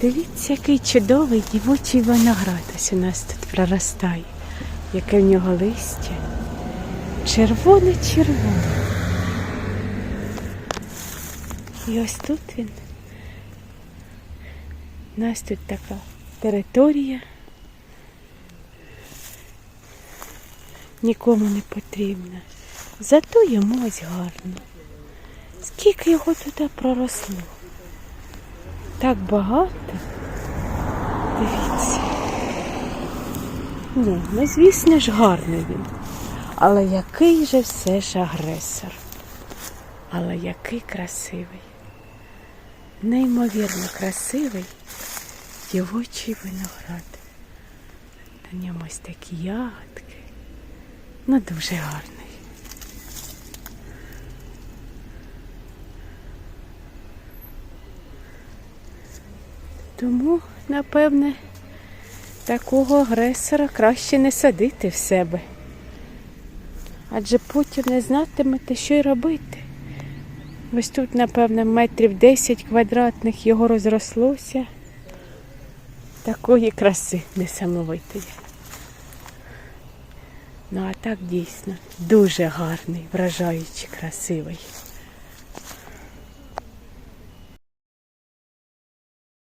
Дивіться, який чудовий дівочий виноград ось у нас тут проростає. Яке в нього листя. Червоне-червоне. І ось тут він. У нас тут така територія. Нікому не потрібна. Зато йому ось гарно. Скільки його туди проросло? Так багато. Дивіться. Ні, ну звісно ж гарний він. Але який же все ж агресор. Але який красивий. Неймовірно красивий дівочий виноград. На ньому ось такі ягодки. Ну, дуже гарний. Тому, напевне, такого агресора краще не садити в себе. Адже потім не знатимете, що й робити. Ось тут, напевне, метрів 10 квадратних його розрослося. Такої краси несамовитої. Ну а так дійсно дуже гарний, вражаючий, красивий.